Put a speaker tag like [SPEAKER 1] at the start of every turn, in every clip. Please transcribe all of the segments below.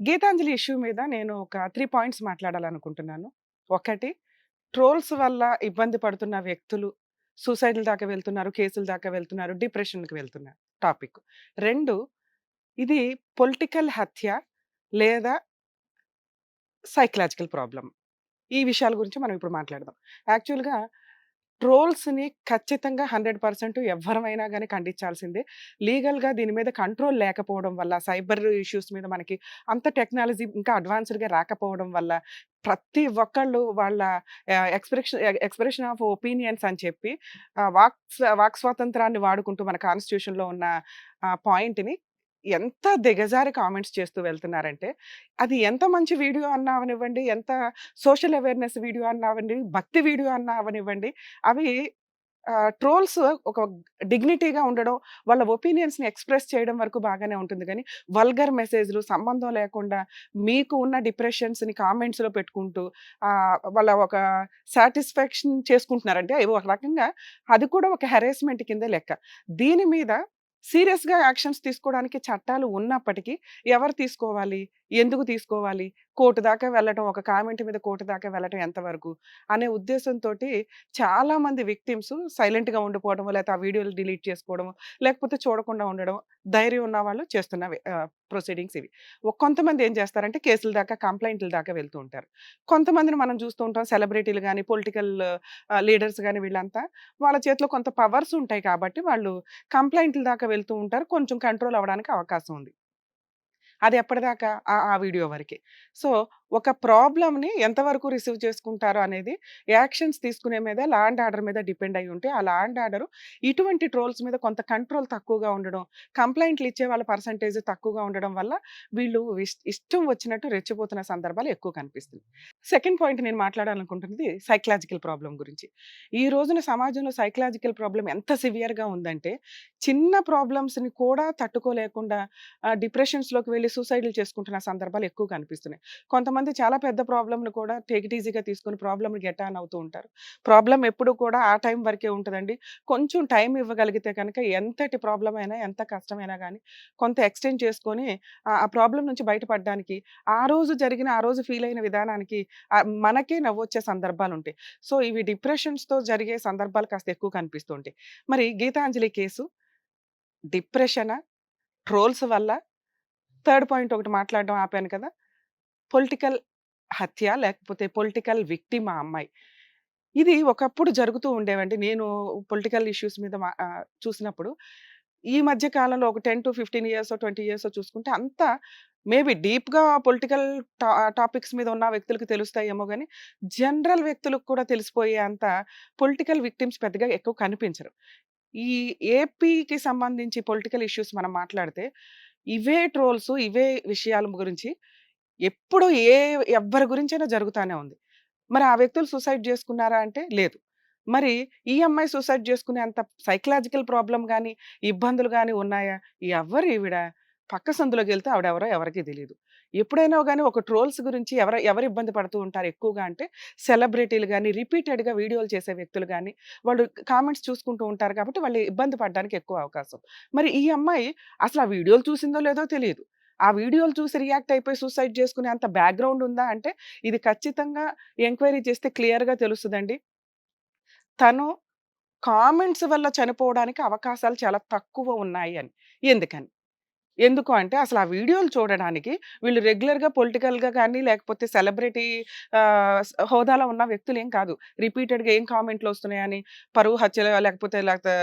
[SPEAKER 1] Gitanjali issue మీద నేను ఒక త్రీ పాయింట్స్ మాట్లాడాలనుకుంటున్నాను. ఒకటి ట్రోల్స్ వల్ల ఇబ్బంది పడుతున్న వ్యక్తులు సూసైడ్ల దాకా వెళ్తున్నారు కేసుల దాకా వెళ్తున్నారు డిప్రెషన్కి వెళ్తున్నారు. టాపిక్. రెండు ఇది పొలిటికల్ హత్య లేదా సైకలాజికల్ ప్రాబ్లం ఈ విషయాల గురించి మనం ఇప్పుడు మాట్లాడదాం. యాక్చువల్గా ట్రోల్స్ని ఖచ్చితంగా హండ్రెడ్ పర్సెంట్ ఎవరమైనా కానీ ఖండించాల్సిందే. లీగల్గా దీని మీద కంట్రోల్ లేకపోవడం వల్ల సైబర్ ఇష్యూస్ మీద మనకి అంత టెక్నాలజీ ఇంకా అడ్వాన్స్డ్గా రాకపోవడం వల్ల ప్రతి ఒక్కళ్ళు వాళ్ళ ఎక్స్ప్రెషన్ ఎక్స్ప్రెషన్ ఆఫ్ ఒపీనియన్స్ అని చెప్పి వాక్ వాక్ స్వాతంత్రాన్ని వాడుకుంటూ మన కాన్స్టిట్యూషన్లో ఉన్న పాయింట్ని ఎంత దిగజారి కామెంట్స్ చేస్తూ వెళ్తున్నారంటే అది ఎంత మంచి వీడియో అన్నా అవనివ్వండి ఎంత సోషల్ అవేర్నెస్ వీడియో అన్నా అవనివ్వండి భక్తి వీడియో అన్నా అవనివ్వండి అవి ట్రోల్స్ ఒక డిగ్నిటీగా ఉండడం వాళ్ళ ఒపీనియన్స్ని ఎక్స్ప్రెస్ చేయడం వరకు బాగానే ఉంటుంది. కానీ వల్గర్ మెసేజ్లు సంబంధం లేకుండా మీకు ఉన్న డిప్రెషన్స్ని కామెంట్స్లో పెట్టుకుంటూ వాళ్ళ ఒక సాటిస్ఫాక్షన్ చేసుకుంటున్నారంటే అవి ఒక రకంగా అది కూడా ఒక హెరాస్మెంట్ కిందే లెక్క. దీని మీద సీరియస్గా యాక్షన్స్ తీసుకోవడానికి చట్టాలు ఉన్నప్పటికీ ఎవరు తీసుకోవాలి? ఎందుకు తీసుకోవాలి? కోర్టు దాకా వెళ్ళటం ఒక కామెంట్ మీద కోర్టు దాకా వెళ్ళటం ఎంతవరకు అనే ఉద్దేశంతో చాలా మంది విక్టిమ్స్ సైలెంట్గా ఉండిపోవడం లేకపోతే ఆ వీడియోలు డిలీట్ చేసుకోవడం లేకపోతే చూడకుండా ఉండడం ధైర్యం ఉన్న వాళ్ళు చేస్తున్న ప్రొసీడింగ్స్ ఇవి. కొంతమంది ఏం చేస్తారంటే కేసుల దాకా కంప్లైంట్ల దాకా వెళ్తూ ఉంటారు. కొంతమందిని మనం చూస్తూ ఉంటాం సెలబ్రిటీలు కానీ పొలిటికల్ లీడర్స్ కానీ వీళ్ళంతా వాళ్ళ చేతిలో కొంత పవర్స్ ఉంటాయి కాబట్టి వాళ్ళు కంప్లైంట్ల దాకా వెళ్తూ ఉంటారు కొంచెం కంట్రోల్ అవ్వడానికి అవకాశం ఉంది. అది ఎప్పటిదాకా? ఆ ఆ వీడియో వరకే. సో ఒక ప్రాబ్లమ్ని ఎంతవరకు రిసీవ్ చేసుకుంటారు అనేది యాక్షన్స్ తీసుకునే మీద ల్యాండ్ ఆర్డర్ మీద డిపెండ్ అయి ఉంటే ఆ ల్యాండ్ ఆర్డర్ ఇటువంటి ట్రోల్స్ మీద కొంత కంట్రోల్ తక్కువగా ఉండడం కంప్లైంట్లు ఇచ్చే వాళ్ళ పర్సంటేజ్ తక్కువగా ఉండడం వల్ల వీళ్ళు ఇష్టం వచ్చినట్టు రెచ్చిపోతున్న సందర్భాలు ఎక్కువ కనిపిస్తుంది సెకండ్ పాయింట్ నేను మాట్లాడాలనుకుంటున్నది సైకలాజికల్ ప్రాబ్లం గురించి. ఈ రోజున సమాజంలో సైకలాజికల్ ప్రాబ్లం ఎంత సివియర్గా ఉందంటే చిన్న ప్రాబ్లమ్స్ని కూడా తట్టుకోలేకుండా డిప్రెషన్స్లోకి వెళ్ళి సూసైడ్లు చేసుకుంటున్న సందర్భాలు ఎక్కువ కనిపిస్తున్నాయి. కొంతమంది చాలా పెద్ద ప్రాబ్లమ్లు కూడా టేక్ ఇట్ ఈజీగా తీసుకొని ప్రాబ్లమ్ని గెట్ ఆన్ అవుతూ ఉంటారు. ప్రాబ్లం ఎప్పుడు కూడా ఆ టైం వరకే ఉంటుందండి. కొంచెం టైం ఇవ్వగలిగితే కనుక ఎంతటి ప్రాబ్లం అయినా ఎంత కష్టమైనా కానీ కొంత ఎక్స్టెండ్ చేసుకొని ఆ- ప్రాబ్లం నుంచి బయటపడడానికి ఆ రోజు జరిగిన ఆ రోజు ఫీల్ అయిన విధానానికి మనకే నవ్వొచ్చే సందర్భాలు ఉంటాయి. సో ఇవి డిప్రెషన్స్తో జరిగే సందర్భాలు కాస్త ఎక్కువ కనిపిస్తుంటాయి మరి గీతాంజలి కేసు డిప్రెషనా ట్రోల్స్ వల్ల? థర్డ్ పాయింట్ ఒకటి మాట్లాడడం ఆపాను కదా! పొలిటికల్ హత్య లేకపోతే పొలిటికల్ విక్టిమ్ ఆ అమ్మాయి. ఇది ఒకప్పుడు జరుగుతూ ఉండేవండి. నేను పొలిటికల్ ఇష్యూస్ మీద చూసినప్పుడు ఈ మధ్య కాలంలో ఒక ten to fifteen years twenty years చూసుకుంటే అంతా మేబీ డీప్గా పొలిటికల్ టాపిక్స్ మీద ఉన్న వ్యక్తులకు తెలుస్తాయేమో కానీ జనరల్ వ్యక్తులకు కూడా తెలిసిపోయే అంత పొలిటికల్ విక్టిమ్స్ పెద్దగా ఎక్కువ కనిపించరు. ఈ ఏపీకి సంబంధించి పొలిటికల్ ఇష్యూస్ మనం మాట్లాడితే ఇవే ట్రోల్స్ ఇవే విషయాల గురించి ఎప్పుడు ఏ ఎవ్వరి గురించైనా జరుగుతూనే ఉంది. మరి ఆ వ్యక్తులు సూసైడ్ చేసుకున్నారా అంటే లేదు. మరి ఈ అమ్మాయి సూసైడ్ చేసుకునే అంత సైకలాజికల్ ప్రాబ్లం కానీ ఇబ్బందులు కానీ ఉన్నాయా? ఎవరు ఈవిడ పక్క సందులోకి వెళ్తే ఆవిడెవరో ఎవరికి తెలియదు ఎప్పుడైనా కానీ ఒక ట్రోల్స్ గురించి ఎవరు ఎవరు ఇబ్బంది పడుతూ ఉంటారు ఎక్కువగా అంటే సెలబ్రిటీలు కానీ రిపీటెడ్గా వీడియోలు చేసే వ్యక్తులు కానీ వాళ్ళు కామెంట్స్ చూసుకుంటూ ఉంటారు కాబట్టి వాళ్ళు ఇబ్బంది పడడానికి ఎక్కువ అవకాశం. మరి ఈ అమ్మాయి అసలు ఆ వీడియోలు చూసిందో లేదో తెలియదు ఆ వీడియోలు చూసి రియాక్ట్ అయిపోయి సూసైడ్ చేసుకునే అంత బ్యాక్గ్రౌండ్ ఉందా అంటే ఇది ఖచ్చితంగా ఎంక్వైరీ చేస్తే క్లియర్గా తెలుస్తుందండి. తను కామెంట్స్ వల్ల చనిపోవడానికి అవకాశాలు చాలా తక్కువ ఉన్నాయి అని. ఎందుకని? ఎందుకు అంటే అసలు ఆ వీడియోలు చూడడానికి వీళ్ళు రెగ్యులర్గా పొలిటికల్గా కానీ లేకపోతే సెలబ్రిటీ హోదాలో ఉన్న వ్యక్తులు ఏం కాదు. రిపీటెడ్గా ఏం కామెంట్లు వస్తున్నాయని పరువు హత్యలు లేకపోతే లేకపోతే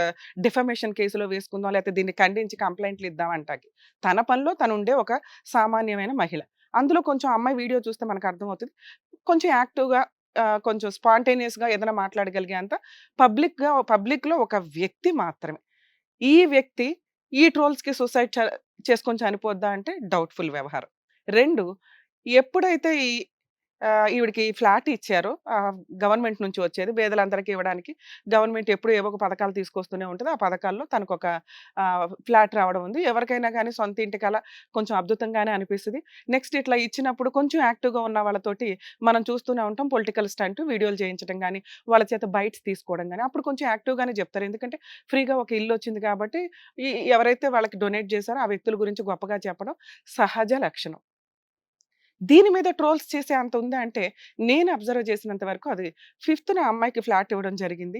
[SPEAKER 1] డిఫమేషన్ కేసులో వేసుకుందాం లేకపోతే దీన్ని ఖండించి కంప్లైంట్లు ఇద్దామంటాకి తన పనిలో తను ఉండే ఒక సామాన్యమైన మహిళ. అందులో కొంచెం అమ్మాయి వీడియో చూస్తే మనకు అర్థమవుతుంది. కొంచెం యాక్టివ్గా కొంచెం స్పాంటేనియస్గా ఏదైనా మాట్లాడగలిగే అంత పబ్లిక్గా పబ్లిక్లో ఒక వ్యక్తి మాత్రమే. ఈ వ్యక్తి ఈ ట్రోల్స్కి సూసైడ్ చేసుకొని చనిపోద్దా అంటే డౌట్ఫుల్ వ్యవహారం. రెండు ఎప్పుడైతే ఈ ఈవిడికి ఫ్లాట్ ఇచ్చారు. గవర్నమెంట్ నుంచి వచ్చేది. పేదలందరికీ ఇవ్వడానికి గవర్నమెంట్ ఎప్పుడు ఏవో ఒక పథకాలు తీసుకొస్తూనే ఉంటుంది. ఆ పథకాల్లో తనకు ఒక ఫ్లాట్ రావడం ఉంది. ఎవరికైనా కానీ సొంత ఇంటి కల కొంచెం అద్భుతంగానే అనిపిస్తుంది. నెక్స్ట్ ఇట్లా ఇచ్చినప్పుడు కొంచెం యాక్టివ్గా ఉన్న వాళ్ళతోటి మనం చూస్తూనే ఉంటాం. పొలిటికల్ స్టంట్ వీడియోలు చేయించడం కానీ వాళ్ళ చేత బైట్స్ తీసుకోవడం కానీ అప్పుడు కొంచెం యాక్టివ్గానే చెప్తారు. ఎందుకంటే ఫ్రీగా ఒక ఇల్లు వచ్చింది కాబట్టి ఈ ఎవరైతే వాళ్ళకి డొనేట్ చేశారో ఆ వ్యక్తుల గురించి గొప్పగా చెప్పడం సహజ లక్షణం. దీని మీద ట్రోల్స్ చేసే అంత ఉందా అంటే నేను అబ్జర్వ్ చేసినంత వరకు అది ఫిఫ్త్‌న ఆ అమ్మాయికి ఫ్లాట్ ఇవ్వడం జరిగింది.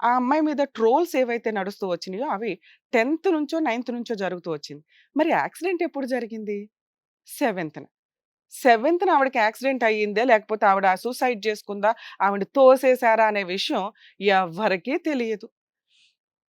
[SPEAKER 1] ఆ అమ్మాయి మీద ట్రోల్స్ ఏవైతే నడుస్తూ వచ్చినాయో అవి 10థ్ నుంచో, నైన్త్ నుంచో జరుగుతూ వచ్చింది. మరి యాక్సిడెంట్ ఎప్పుడు జరిగింది? 7థ్‌న. 7థ్‌న ఆవిడకి యాక్సిడెంట్ అయ్యిందే లేకపోతే ఆవిడ సూసైడ్ చేసుకుందా? ఆవిడ తోసేసారా? అనే విషయం ఎవరికీ తెలియదు.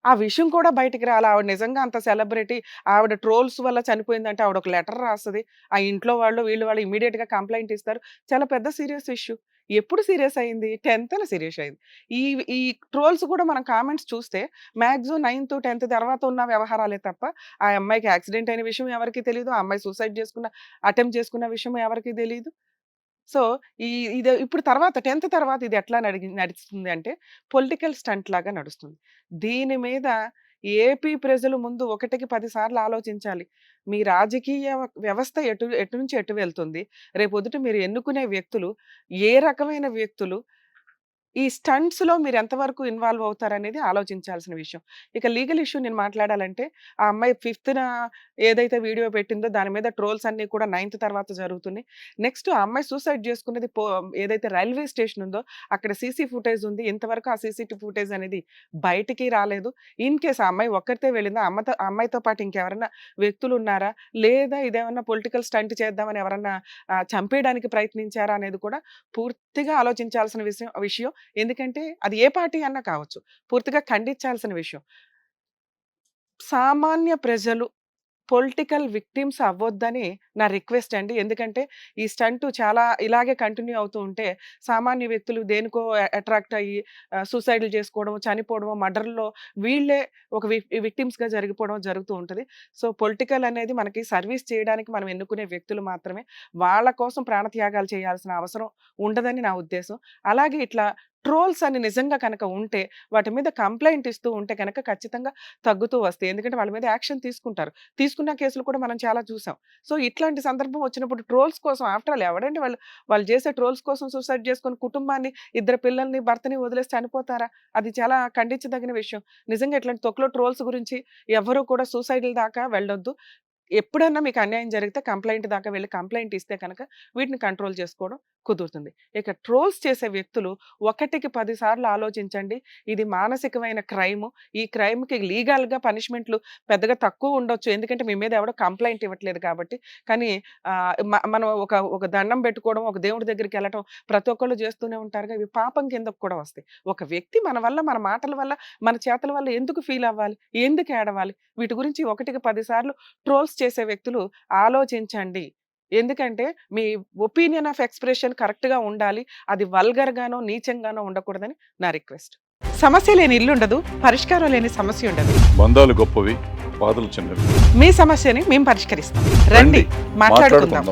[SPEAKER 1] ఆ విషయం కూడా బయటికి రాలా. ఆవిడ నిజంగా అంత సెలబ్రిటీ ఆవిడ ట్రోల్స్ వల్ల చనిపోయిందంటే ఆవిడ ఒక లెటర్ రాస్తుంది ఆ ఇంట్లో వాళ్ళు, వీళ్ళు వాళ్ళు ఇమీడియట్గా కంప్లైంట్ ఇస్తారు. చాలా పెద్ద సీరియస్ ఇష్యూ. ఎప్పుడు సీరియస్ అయింది? 10థ్‌న సీరియస్ అయింది. ఈ ఈ ట్రోల్స్ కూడా మనం కామెంట్స్ చూస్తే మ్యాక్సిమం నైన్త్ టెన్త్ తర్వాత ఉన్న వ్యవహారాలే తప్ప ఆ అమ్మాయికి యాక్సిడెంట్ అయిన విషయం ఎవరికీ తెలియదు ఆ అమ్మాయి సూసైడ్ చేసుకున్న అటెంప్ట్ చేసుకున్న విషయం ఎవరికీ తెలియదు సో, ఈ ఇది ఇప్పుడు తర్వాత 10థ్ తర్వాత ఇది ఎట్లా నడి నడుస్తుంది అంటే పొలిటికల్ స్టంట్ లాగా నడుస్తుంది. దీని మీద ఏపీ ప్రజలు ముందు ఒకటికి పదిసార్లు ఆలోచించాలి. మీ రాజకీయ వ్యవస్థ ఎటు ఎటు నుంచి ఎటు వెళ్తుంది? రేపొద్దుట మీరు ఎన్నుకునే వ్యక్తులు ఏ రకమైన వ్యక్తులు? ఈ స్టంట్స్‌లో మీరు ఎంతవరకు ఇన్వాల్వ్ అవుతారనేది ఆలోచించాల్సిన విషయం. ఇక లీగల్ ఇష్యూ నేను మాట్లాడాలంటే ఆ అమ్మాయి ఫిఫ్త్న ఏదైతే వీడియో పెట్టిందో దాని మీద ట్రోల్స్ అన్నీ కూడా నైన్త్ తర్వాత జరుగుతున్నాయి. నెక్స్ట్ ఆ అమ్మాయి సూసైడ్ చేసుకున్నది పో ఏదైతే రైల్వే స్టేషన్ ఉందో అక్కడ సీసీ ఫుటేజ్ ఉంది. ఇంతవరకు ఆ సీసీ ఫుటేజ్ అనేది బయటికి రాలేదు. ఇన్ కేస్ ఆ అమ్మాయి ఒక్కరితే వెళ్ళిందా? అమ్మతో ఆ అమ్మాయితో పాటు ఇంకెవరైనా వ్యక్తులు ఉన్నారా లేదా ఇదేమన్నా పొలిటికల్ స్టంట్ చేద్దామని ఎవరన్నా చంపేయడానికి ప్రయత్నించారా? అనేది కూడా పూర్తిగా ఆలోచించాల్సిన విషయం విషయం. ఎందుకంటే అది ఏ పార్టీ అన్నా కావచ్చు. పూర్తిగా ఖండించాల్సిన విషయం. సామాన్య ప్రజలు పొలిటికల్ విక్టిమ్స్ అవ్వొద్దని నా రిక్వెస్ట్ అండి. ఎందుకంటే ఈ స్టంట్ చాలా ఇలాగే కంటిన్యూ అవుతూ ఉంటే సామాన్య వ్యక్తులు దేనికో అట్రాక్ట్ అయ్యి సూసైడ్‌లు చేసుకోవడం, చనిపోవడం, మర్డర్‌లో వీళ్ళే ఒక విక్టిమ్స్‌గా జరిగిపోవడం జరుగుతూ ఉంటుంది సో, పొలిటికల్ అనేది మనకి సర్వీస్ చేయడానికి మనం ఎన్నుకునే వ్యక్తులు మాత్రమే. వాళ్ళ కోసం ప్రాణత్యాగాలు చేయాల్సిన అవసరం ఉండదని నా ఉద్దేశం. అలాగే ఇట్లా ట్రోల్స్ అని నిజంగా కనుక ఉంటే వాటి మీద కంప్లైంట్ ఇస్తూ ఉంటే కనుక ఖచ్చితంగా తగ్గుతూ వస్తాయి. ఎందుకంటే వాళ్ళ మీద యాక్షన్ తీసుకుంటారు. తీసుకున్న కేసులు కూడా మనం చాలా చూసాం. సో, ఇట్లాంటి సందర్భం వచ్చినప్పుడు ట్రోల్స్ కోసం ఆఫ్టర్ ఆల్ ఎవడండి వాళ్ళు? వాళ్ళు చేసే ట్రోల్స్ కోసం సూసైడ్ చేసుకొని కుటుంబాన్ని, ఇద్దరు పిల్లల్ని, భర్తని వదిలేసి చనిపోతారా? అది చాలా ఖండించదగిన విషయం. నిజంగా ఇట్లాంటి తొక్కలో ట్రోల్స్ గురించి ఎవరు కూడా సూసైడ్‌ల దాకా వెళ్ళొద్దు. ఎప్పుడన్నా మీకు అన్యాయం జరిగితే కంప్లైంట్ దాకా వెళ్ళి కంప్లైంట్ ఇస్తే కనుక వీటిని కంట్రోల్ చేసుకోవడం కుదురుతుంది. ఇక ట్రోల్స్ చేసే వ్యక్తులు ఒకటికి పదిసార్లు ఆలోచించండి. ఇది మానసికమైన క్రైము. ఈ క్రైమ్‌కి లీగల్‌గా పనిష్మెంట్‌లు పెద్దగా తక్కువ ఉండొచ్చు. ఎందుకంటే మీ మీద ఎవడో కంప్లైంట్ ఇవ్వట్లేదు కాబట్టి. కానీ మనం ఒక ఒక దండం పెట్టుకోవడం, ఒక దేవుడి దగ్గరికి వెళ్ళటం ప్రతి ఒక్కళ్ళు చేస్తూనే ఉంటారుగా. ఇవి పాపం కిందకు కూడా వస్తాయి. ఒక వ్యక్తి మన వల్ల, మన మాటల వల్ల, మన చేతల వల్ల ఎందుకు ఫీల్ అవ్వాలి? ఎందుకు ఏడవాలి? వీటి గురించి ఒకటికి పదిసార్లు ట్రోల్స్ చేసే వ్యక్తులు ఆలోచించండి. ఎందుకంటే మీ ఒపీనియన్ ఆఫ్ ఎక్స్‌ప్రెషన్ కరెక్ట్‌గా ఉండాలి. అది వల్గర్‌గానో, నీచంగానో ఉండకూడదని నా రిక్వెస్ట్. సమస్య లేని ఇల్లు ఉండదు. పరిష్కారం లేని సమస్య ఉండదు.
[SPEAKER 2] బంధాలు గొప్పవి బాధలు చిన్నవి
[SPEAKER 1] మీ సమస్యని మేము పరిష్కరిస్తాం. రండి
[SPEAKER 2] మాట్లాడుకుందాం.